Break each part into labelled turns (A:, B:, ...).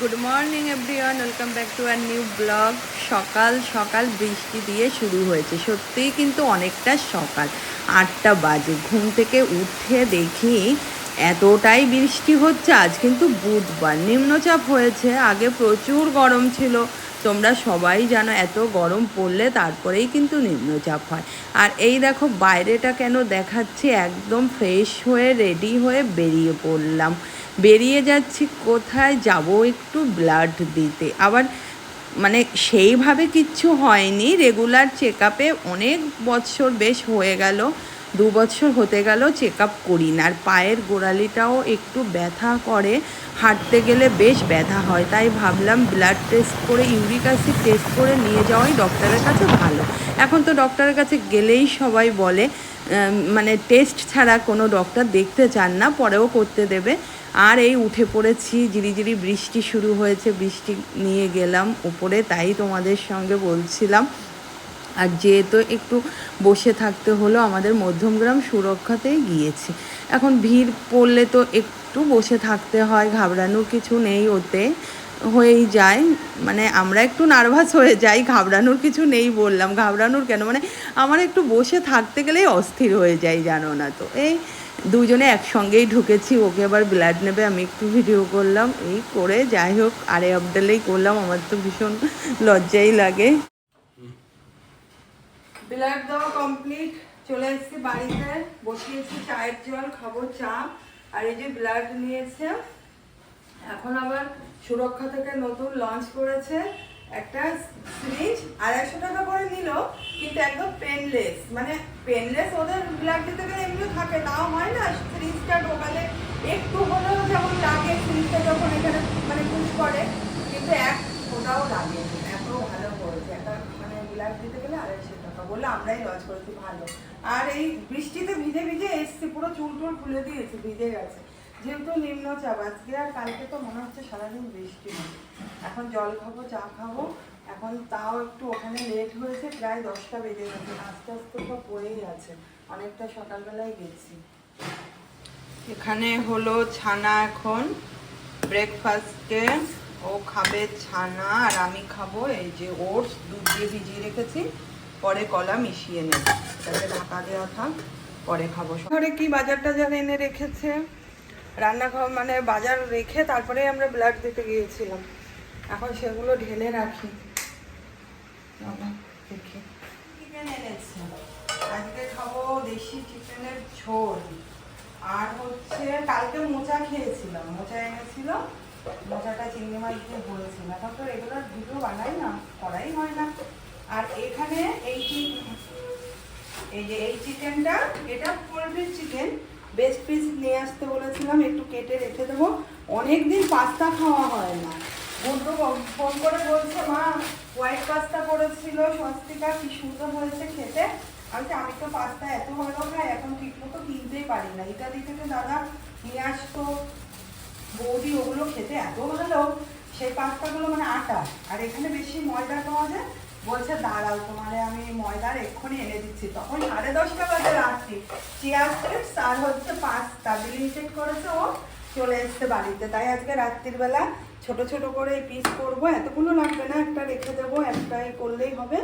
A: Good morning everyone welcome back to our new blog সকাল সকাল বৃষ্টি দিয়ে শুরু হয়েছে। সত্যিই কিন্তু অনেকটা সকাল। আটটা বাজে। ঘুম থেকে উঠে দেখি এতটাই বৃষ্টি হচ্ছে, আজ কিন্তু বুধবার। নিম্নচাপ হয়েছে। আগে প্রচুর গরম ছিল। তোমরা সবাই জানো, এত গরম পড়লে তারপরেই কিন্তু নিম্নচাপ হয়। আর এই দেখো, বাইরেটা কেন দেখাচ্ছে? একদম ফ্রেশ হয়ে রেডি হয়ে বেরিয়ে পড়লাম। বেরিয়ে যাচ্ছি, কোথায় যাব একটু ব্লাড দিতে। আবার মানে সেইভাবে কিচ্ছু হয়নি রেগুলার চেক আপে অনেক বছর বেশ হয়ে গেল, দু বছর হতে গেল চেক আপ করি না আর পায়ের গোড়ালিটাও একটু ব্যথা করে, হাঁটতে গেলে বেশ ব্যথা হয়, তাই ভাবলাম ব্লাড টেস্ট করে ইউরিক অ্যাসিড টেস্ট করে নিয়ে যাওয়াই ডক্টরের কাছে ভালো। এখন তো ডক্টরের কাছে গেলেই সবাই বলে মানে টেস্ট ছাড়া কোনো ডক্টর দেখতে চান না, পরেও করতে দেবে। আর এই উঠে পড়েছি ঝিরিঝিরি বৃষ্টি শুরু হয়েছে, বৃষ্টি নিয়ে গেলাম উপরে, তাই তোমাদের সঙ্গে বলছিলাম। আর যেহেতু একটু বসে থাকতে হলো, আমাদের মধ্যমগ্রাম সুরক্ষাতেই গিয়েছি। এখন ভিড় পড়লে তো একটু বসে থাকতে হয়, ঘাবড়ানোর কিছু নেই ওতে। হয়েই যায়। মানে আমরা একটু নার্ভাস হয়ে যাই, ঘাবড়ানোর কিছু নেই বললাম। ঘাবড়ানোর কেন? মানে আমার একটু বসে থাকতে গেলেই অস্থির হয়ে যাই, জানো না তো। এই দুজনে একসঙ্গেই ঢুকেছি, ওকে আবার ব্লাড নেবে, আমি একটু ভিডিও করলাম। এই করে যাই হোক, আরে আপডেলেই করলাম, আমার তো ভীষণ লজ্জাই লাগে। ব্লাড দেওয়া কমপ্লিট চলে এসেছি বাড়িতে, বসিয়েছি চায়ের জল, খাব চা, আর এই যে ব্লাড নিয়েছে এখন আবার সুরক্ষা থেকে নতুন লঞ্চ করেছে একটা সিরিজ আড়াইশো টাকা করে নিল, কিন্তু একদম পেনলেস মানে পেনলেস ওদের ব্লাড দিতে গেলে এমনি থাকে, তাও হয় না সিরিজটা ঢোকালে একটু হলেও যেমন লাগে সিরিজটা যখন এখানে মানে পুশ করে, কিন্তু এক ওটাও লাগে এত ভালো করেছে একটা মানে ব্লাড দিতে গেলে আড়াইশো টাকা। বললে আমরাই লঞ্চ করেছি, ভালো। আর এই বৃষ্টিতে ভিজে ভিজে এসছি, পুরো চুল টুল খুলে দিয়েছে, ভিজে গেছে। যেহেতু নিম্নচাপ আজকে আর কালকে তো মনে হচ্ছে সারাদিন বৃষ্টি হবে। এখন জল খাব, চা খাব, এখন তাও একটু ওখানে লেট হয়েছে, প্রায় দশটা বেজে গেছে। আস্তে আস্তে তো পড়েই আছে, অনেকটা সকালবেলায় গেছি। এখানে হলো ছানা এখন ব্রেকফাস্টে ও খাবে ছানা, আর আমি খাব এই যে ওটস, দুধ দিয়ে ভিজিয়ে রেখেছি, পরে কলা মিশিয়ে নেব। এটাকে ঢাকা দেওয়া থাক, পরে খাব। ঘরে কি বাজার টাজার এনে রেখেছে? রান্নাঘর মানে বাজার রেখে তারপরে আমরা ব্লাড দিতে গিয়েছিলাম। এখন সেগুলো ঢেলে রাখি। দেখি। চিকেন এনেছে। আজকে খাব দেশি চিকেনের ঝোল। আর হচ্ছে কালকে মোচা খেয়েছিলাম। মোচা এনেছিল। মোচাটা চিংড়ি মাছ দিয়ে বলেছিল এখন তো রেগুলার ভিডিও বানাই না, করাই হয় না। আর এখানে এই এই যে এই চিকেনটা, এটা পোলট্রির চিকেন। বেস্ট পিস নিয়ে আসতে বলেছিলাম, একটু কেটে রেখে দেবো। অনেক দিন পাস্তা খাওয়া হয় না। বন্ধু ফোন করে বলছে, মা হোয়াইট পাস্তা করেছিল, স্বস্তিকা, কি সুন্দর হয়েছে খেতে। আমি আমি তো পাস্তা এত ভালো খাই, এখন ঠিক মতো কিনতেই পারি না। ইত্যাদি থেকে দাদা নিয়ে আসতো। বৌদি, ওগুলো খেতে এত ভালো। সেই পাস্তাগুলো মানে আটা। আর এখানে বেশি ময়দা পাওয়া যায় বলছে, দাঁড়াও তোমারে আমি ময়দার এক্ষুনি এনে দিচ্ছি। তখন সাড়ে দশটা বাজে রাত্রি। চিয়ার স্টেপস আর হচ্ছে পাস্তা ডিলিমিটেড করেছে ও, চলে এসছে বাড়িতে। তাই আজকে রাত্রির বেলা ছোট ছোট করে পিস করব। এতগুলো লাগবে না, একটা রেখে দেবো একটাই করলেই হবে।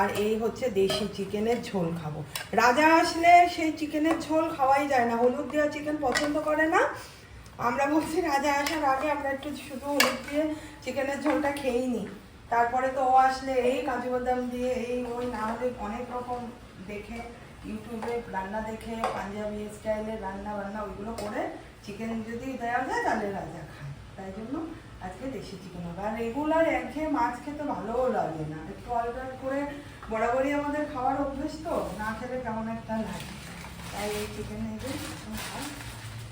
A: আর এই হচ্ছে দেশি চিকেনের ঝোল খাব। রাজা আসলে সেই চিকেনের ঝোল খাওয়াই যায় না। হলুদ দেওয়া চিকেন পছন্দ করে না। আমরা বলছি, রাজা আসার আগে আমরা একটু শুধু হলুদ দিয়ে চিকেনের ঝোলটা খেয়েই নিই। তারপরে তো ও আসলে এই কাজু বাদাম দিয়ে এই ওই না হলে অনেক রকম দেখে, ইউটিউবে রান্না দেখে, পাঞ্জাবি স্টাইলে রান্না বান্না ওইগুলো করে চিকেন যদি দেওয়া যায় তাহলে রাজা খায়। তাই জন্য আজকে দেশি চিকেন হবে। আর রেগুলার একঘেয়ে মাছ খেতে ভালোও লাগে না। একটু অল্টার করে বরাবরই আমাদের খাওয়ার অভ্যেস তো, না খেলে কেমন একটা লাগে। তাই এই চিকেন এই যে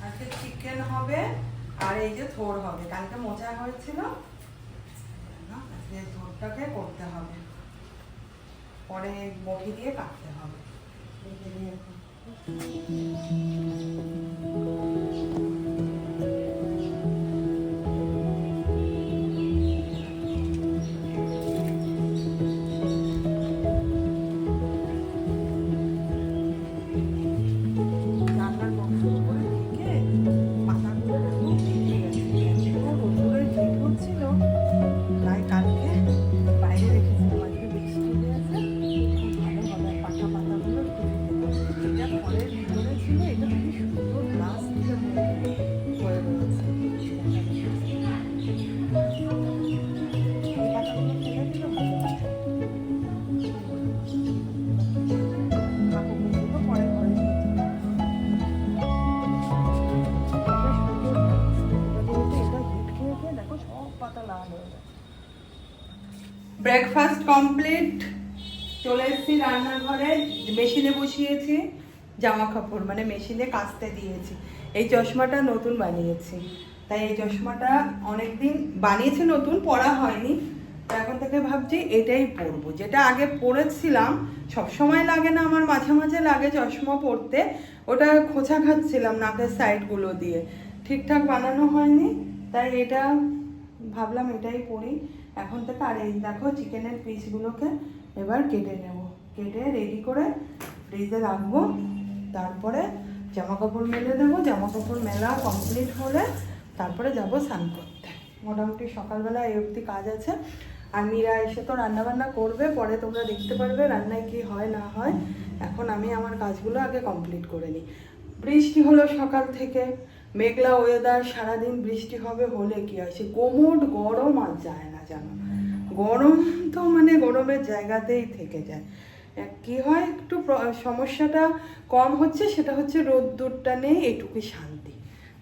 A: আজকে চিকেন হবে আর এই যে থোর হবে। কালকে মোচা হয়েছিল। না, আজকে করতে হবে। পরে বটি দিয়ে কাটতে হবে। ব্রেকফাস্ট কমপ্লিট চলে এসেছি রান্নাঘরে, মেশিনে বসিয়েছি জামা কাপড় মানে মেশিনে কাচতে দিয়েছি। এই চশমাটা নতুন বানিয়েছি। তাই এই চশমাটা অনেকদিন বানিয়েছি নতুন, পরা হয়নি। এখন থেকে ভাবছি এটাই পরবো। যেটা আগে পরেছিলাম, সব সময় লাগে না, আমার মাঝে মাঝে লাগে চশমা পরতে। ওটা খোঁচা খাচ্ছিলাম, নাকের সাইডগুলো দিয়ে। ঠিকঠাক বানানো হয়নি, তাই এটা ভাবলাম এটাই পরি এখন থেকে আর এই দেখো চিকেনের পিসগুলোকে এবার কেটে নেব। কেটে রেডি করে ফ্রিজে রাখব। তারপরে জামা কাপড় মেলে দেবো। জামা কাপড় মেলা কমপ্লিট হলে তারপরে যাব স্নান করতে। মোটামুটি সকালবেলা এই অবধি কাজ আছে। আর মীরা এসে তো রান্না বান্না করবে, পরে তোমরা দেখতে পারবে রান্নায় কি হয়, না হয়। এখন আমি আমার কাজগুলো আগে কমপ্লিট করে নিই। বৃষ্টি হলো সকাল থেকে। মেঘলা ওয়েদার সারাদিন বৃষ্টি হবে হলে কি হয়? সে কোমট গরম আর যায় না যেন। গরম তো মানে গরমের জায়গাতেই থেকে যায়। কি হয়? একটু সমস্যাটা কম হচ্ছে, সেটা হচ্ছে রোদ্দুরটা নেই, এটুকুই শান্তি।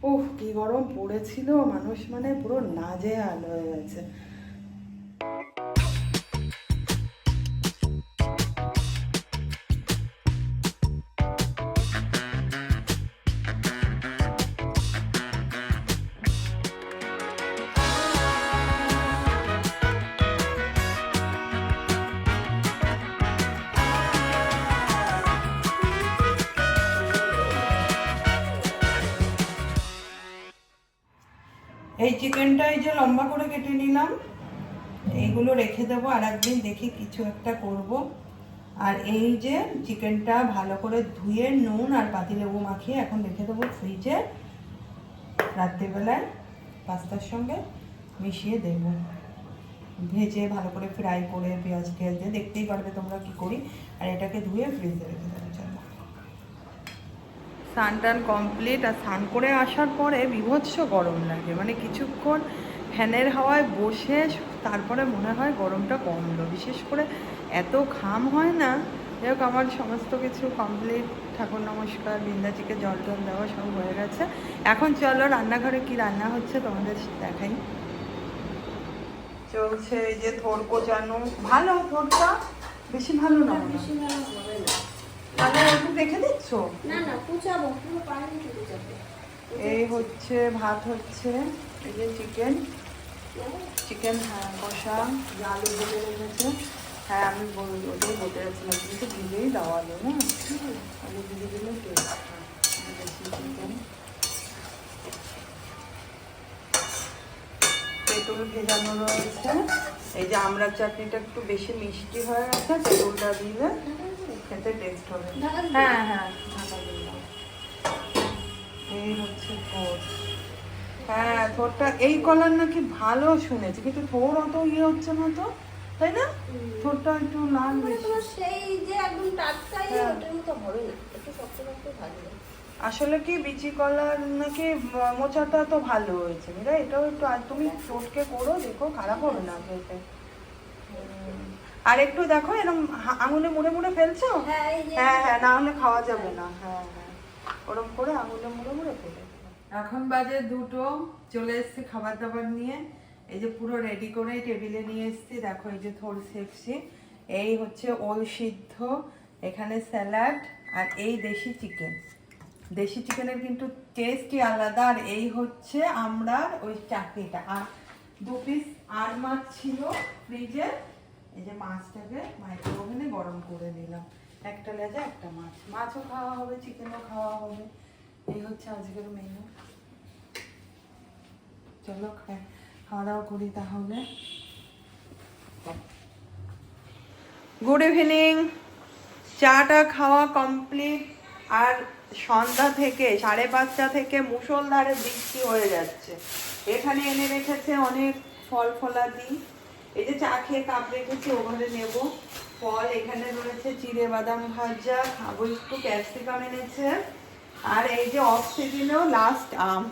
A: ওহ কি গরম পড়েছিল মানুষ মানে পুরো নাজেহাল হয়ে গেছে। চিকেনটা এই যে লম্বা করে কেটে নিলাম, এইগুলো রেখে দেবো, আর একদিন দেখি কিছু একটা করব। আর এই যে চিকেনটা ভালো করে ধুয়ে নুন আর পাতিলেবু মাখিয়ে এখন রেখে দেবো ফ্রিজে। রাত্রিবেলায় পাস্তার সঙ্গে মিশিয়ে দেব। ভেজে ভালো করে ফ্রাই করে পেঁয়াজ টেয়াজ দিয়ে দেখতেই পারবে তোমরা কি করি। আর এটাকে ধুয়ে ফ্রিজে রেখে দেবো। স্নান টান কমপ্লিট আর স্নান করে আসার পরে বিভৎস গরম লাগে। মানে কিছুক্ষণ ফ্যানের হাওয়ায় বসে তারপরে মনে হয় গরমটা কমলো বিশেষ করে এত ঘাম হয় না যাই হোক আমার সমস্ত কিছু কমপ্লিট ঠাকুর নমস্কার বিন্দাচিকে জল টল দেওয়া সব হয়ে গেছে। এখন চলো রান্নাঘরে কি রান্না হচ্ছে তোমাদের দেখাই। চলছে এই যে থোর কোচানো ভালো থোরটা? বেশি ভালো না
B: বেশি ভালো হবে না।
A: রেখে দিচ্ছ
B: না না কুচাবো পুরো পানি
A: এই হচ্ছে ভাত হচ্ছে এই যে চিকেন চিকেন হ্যাঁ কষা আলু ভেজে রেখেছে। হ্যাঁ আমি ওটাই বলতে যাচ্ছিলাম কিন্তু দিলেই দাও আলু না? আলু দিলে দিলে টেস্ট চিকেন তেঁতুল ভেজানো রয়েছে এই যে আমরা চাটনিটা একটু বেশি মিষ্টি হয়ে গেছে তেঁতুলটা দিলে। খেতে টেস্ট হবে। হ্যাঁ হ্যাঁ। এই হচ্ছে হ্যাঁ থোরটা এই কলার নাকি ভালো শুনেছি কিন্তু থোর অত ইয়ে হচ্ছে না তো তাই না? থোরটা একটু লাল
B: মানে সেই যে একদম
A: হ্যাঁ।
B: ওটার মতো হবে না। একটু শক্ত শক্ত থাকবে
A: আসলে কি বিচি কলার নাকি মোচাটা তো ভালো হয়েছে। এটাও একটু আর তুমি চটকে করো দেখো খারাপ হবে না খেতে। হুম। আর একটু দেখো এরকম হা- আঙুলে মুড়ে মুড়ে ফেলছো?
B: হ্যাঁ
A: হ্যাঁ হ্যাঁ না হলে খাওয়া যাবে না। হ্যাঁ হ্যাঁ। ওরকম করে আঙুলে মুড়ে মুড়ে ফেলে। এখন বাজে দুটো চলে এসেছি খাবার দাবার নিয়ে। এই যে পুরো রেডি করে টেবিলে নিয়ে এসেছি। দেখো এই যে থোড় সেকছি। এই হচ্ছে ওল সিদ্ধ এখানে স্যালাড আর এই দেশি চিকেন। দেশি চিকেনের কিন্তু টেস্টই আলাদা। আর এই হচ্ছে আমরা ওই চাটনিটা। আর দু পিস আর মাছ ছিল ফ্রিজে এই যে মাছটাকে মাইক্রো ওভেনে গরম করে নিলাম। একটা লেজা একটা মাছ। মাছও খাওয়া হবে চিকেনও খাওয়া হবে। এই হচ্ছে আজকের মেনু চলো খাওয়া দাওয়া করি তাহলে। গুড ইভিনিং চাটা খাওয়া কমপ্লিট আর সন্ধ্যা থেকে, সাড়ে পাঁচটা থেকে মুষলধারে বৃষ্টি হয়ে যাচ্ছে। এখানে এনে রেখেছে অনেক ফল ফলাদি এই যে চা খেয়ে কাপ রেখেছি ওখানে নেব। ফল, এখানে রয়েছে চিড়ে বাদাম ভাজা, খাব একটু ক্যাপসিকাম এনেছে। আর এই যে অফ সিজনেও লাস্ট আম।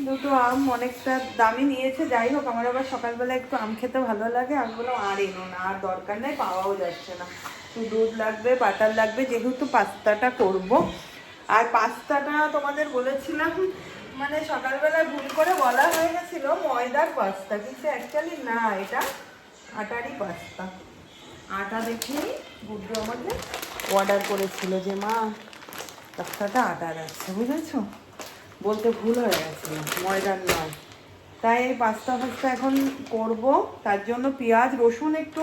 A: দুটো আম অনেকটা দামি নিয়েছে। যাই হোক, আমার আবার সকালবেলা একটু আম খেতে ভালো লাগে। আমি বললাম, আর এনো না, আর দরকার নেই, পাওয়াও যাচ্ছে না। তো দুধ লাগবে, বাটার লাগবে, যেহেতু পাস্তাটা করব। আর পাস্তাটা তোমাদের বলেছিলাম মানে সকালবেলা ভুল করে বলা হয়ে গেছিল, ময়দার পাস্তা, কিন্তু অ্যাকচুয়ালি না, এটা আটারই পাস্তা। আটা দেখে গুড্ডু আমাকে অর্ডার করেছিল যে, মা, পাস্তাটা আটার আছে, বুঝেছ? বলতে ভুল হয়ে গেছিল ময়দার নয়। তাই এই পাস্তা ফাস্তা এখন করব, তার জন্য পেঁয়াজ, রসুন একটু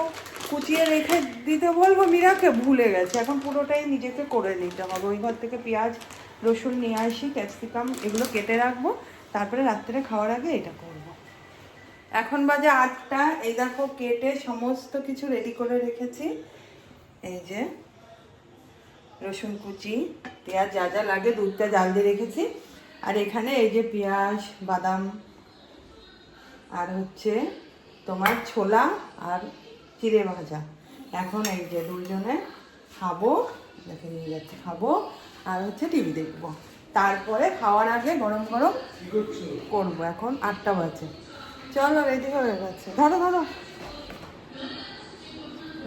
A: কুচিয়ে রেখে দিতে বলব, মীরাকে ভুলে গেছে। এখন পুরোটাই নিজেকে করে নিতে হবে। ওই ঘর থেকে পেঁয়াজ রসুন নিয়ে আসি ক্যাপসিকাম এগুলো কেটে রাখব। তারপরে রাত্রে খাওয়ার আগে এটা করব। এখন বাজে আটটা। এই দেখো, কেটে সমস্ত কিছু রেডি করে রেখেছি। এই যে রসুন কুচি, পেঁয়াজ যা যা লাগে দুধটা জাল দিয়ে রেখেছি। আর এখানে এই যে পেঁয়াজ, বাদাম, আর হচ্ছে তোমার ছোলা আর চিড়ে ভাজা। এখন এই যে দুজনে খাব, দেখে নিয়ে যাচ্ছে, খাব। আর হচ্ছে টিভি দেখব। তারপরে খাওয়ার আগে গরম গরম করব। এখন আটটা বাজে। চলো রেডি হয়ে গেছে। ধরো ধরো।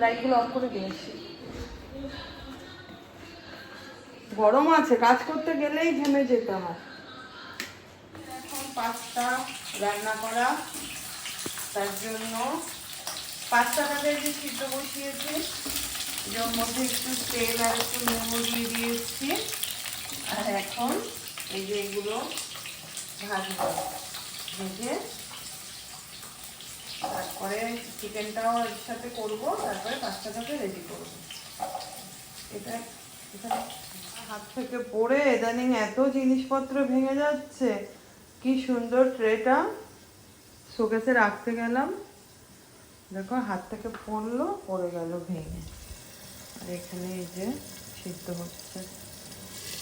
A: লাইটগুলো অফ করে দিয়েছি গরম আছে, কাজ করতে গেলেই ঘেমে যেতে হয়। এখন পাস্তা রান্না করা, তার জন্য পাস্তাটাকে যে সিদ্ধ বসিয়েছি। যার মধ্যে একটু তেল আর একটু লেবু দিয়ে দিয়েছি। আর এখন এই যে এগুলো ভাজবো। ভেজে তারপরে চিকেনটাও এর সাথে করব, তারপরে পাস্তাটাকে রেডি করব। এটা এটা হাত থেকে পড়ে ইদানিং এত জিনিসপত্র ভেঙে যাচ্ছে। কি সুন্দর ট্রেটা। শোকেসে রাখতে গেলাম। দেখো হাত থেকে পড়ল, পড়ে গেল, ভেঙে। আর এখানে এই যে সিদ্ধ হচ্ছে।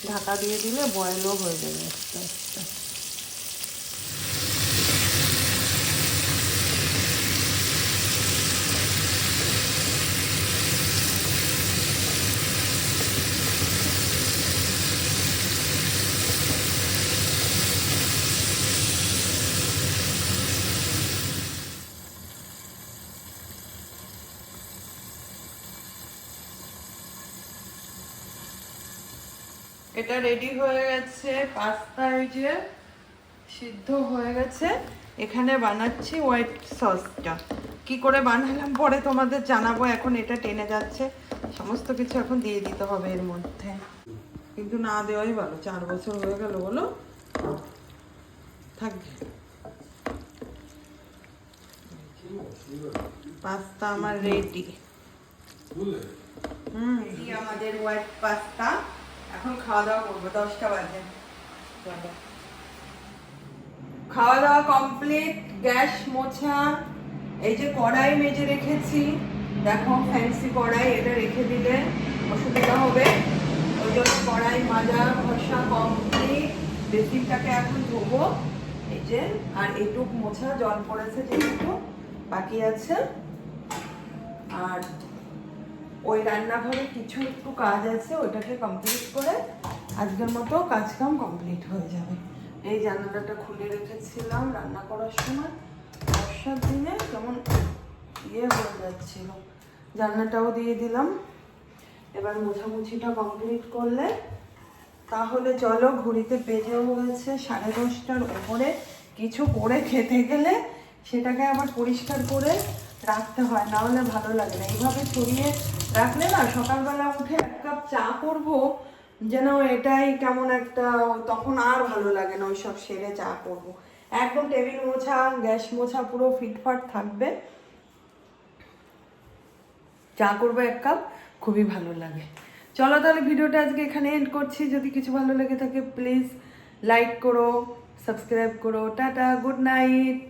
A: ঢাকা দিয়ে দিলে বয়েলও হয়ে যাবে আস্তে আস্তে। এটা রেডি হয়ে গেছে পাস্তা এই যে সিদ্ধ হয়ে গেছে। এখানে বানাচ্ছি হোয়াইট সসটা কি করে বানালাম পরে তোমাদের জানাব এখন এটা টেনে যাচ্ছে। সমস্ত কিছু এখন দিয়ে দিতে হবে এর মধ্যে। কিন্তু না দেওয়াই ভালো চার বছর হয়ে গেল বলো। থাকবে পাস্তা আমার রেডি হুম এই আমাদের হোয়াইট পাস্তা এখন খাওয়া দাওয়া করব, দশটা বাজে। খাওয়া দাওয়া কমপ্লিট গ্যাস মোছা, এই যে কড়াই মেজে রেখেছি, দেখো ফ্যান্সি কড়াই, এটা রেখে দিলে অসুবিধা হবে। ওই জন্য কড়াই মাজা, ঘষা কমপ্লিট বেসিনটাকে এখন ধোবো। এই যে, আর এটুক মোছা, জল পড়েছে যেটুকু, বাকি আছে। আর ওই রান্নাঘরে কিছু একটু কাজ আছে ওটাকে কমপ্লিট করে আজকের মতো কাজ কাম কমপ্লিট হয়ে যাবে। এই জানালাটা খুলে রেখেছিলাম রান্না করার সময়। বর্ষার দিনে কেমন ইয়ে হয়ে যাচ্ছিল। জানলাটাও দিয়ে দিলাম। এবার মোছামুছিটা কমপ্লিট করলে তাহলে চলো ঘড়িতে বেজেও হয়েছে সাড়ে দশটার উপরে কিছু করে খেতে গেলে সেটাকে আবার পরিষ্কার করে রাখতে হয়, না হলে ভালো লাগে না। এইভাবে ছড়িয়ে রাখলে না, সকালবেলা উঠে এক কাপ চা করব, যেন এটাই কেমন একটা, তখন আর ভালো লাগে না, ওইসব সেরে চা করব। একদম টেবিল মোছা, গ্যাস মোছা পুরো ফিটফাট থাকবে। চা করব এক কাপ, খুবই ভালো লাগে। চলো তাহলে ভিডিওটা আজকে এখানে এন্ড করছি। যদি কিছু ভালো লেগে থাকে প্লিজ লাইক করো সাবস্ক্রাইব করো। Tata good night